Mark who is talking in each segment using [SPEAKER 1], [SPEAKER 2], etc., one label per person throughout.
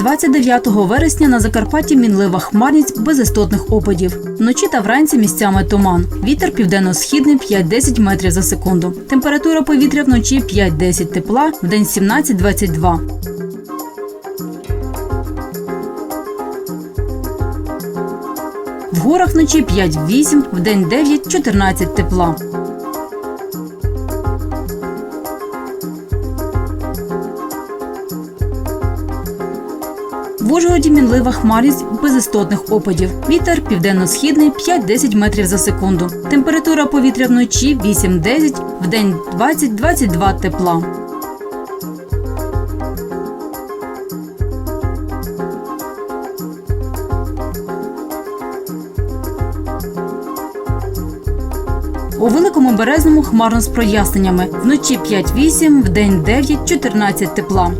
[SPEAKER 1] 29 вересня на Закарпатті мінлива хмарність без істотних опадів. Вночі та вранці місцями туман. Вітер південно-східний 5-10 метрів за секунду. Температура повітря вночі 5-10 тепла, вдень 17-22. В горах вночі 5-8, вдень 9-14 тепла. В мінлива хмарність без істотних опадів. Вітер південно-східний 5-10 метрів за секунду. Температура повітря вночі 8-10, вдень 20-22 тепла. У великому березному хмарно з проясненнями. Вночі 5-8, вдень 9-14 тепла.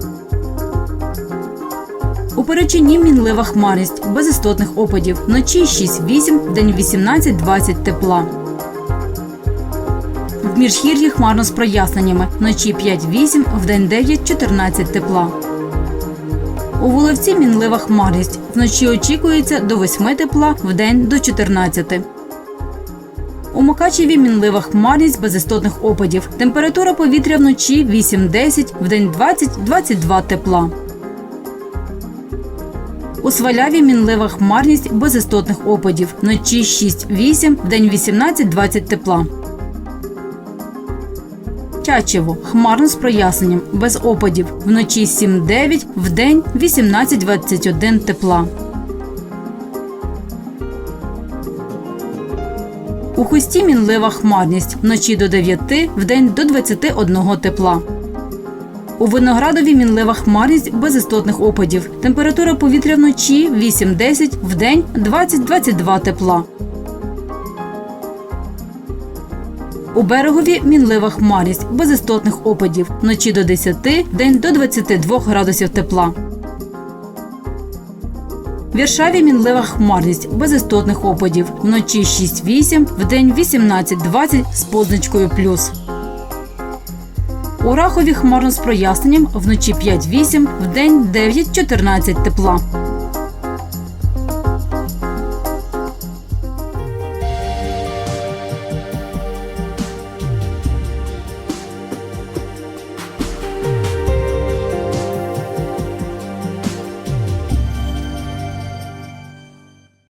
[SPEAKER 1] У Перечині мінлива хмарність, без істотних опадів. Вночі 6-8, вдень 18-20 тепла. В міжгір'ї хмарно з проясненнями. Вночі 5-8, вдень 9-14 тепла. У Воловці мінлива хмарність. Вночі очікується до 8 тепла, вдень до 14. У Мукачеві мінлива хмарність без істотних опадів. Температура повітря вночі 8-10, вдень 20-22 тепла. У Сваляві мінлива хмарність без істотних опадів. Вночі 6-8, вдень 18-20 тепла. Тячево хмарно з проясненням, без опадів. Вночі 7-9, вдень 18-21 тепла. У хусті мінлива хмарність. Вночі до 9, вдень до 21 тепла. У Виноградові мінлива хмарність без істотних опадів. Температура повітря вночі 8-10, вдень 20-22 тепла. У берегові мінлива хмарність без істотних опадів. Вночі до 10, вдень до 22 градусів тепла. В Віршаві мінлива хмарність без істотних опадів. Вночі 6-8, вдень 18-20 з позначкою плюс. У Рахові хмарно з проясненням, вночі 5-8, вдень 9-14 тепла.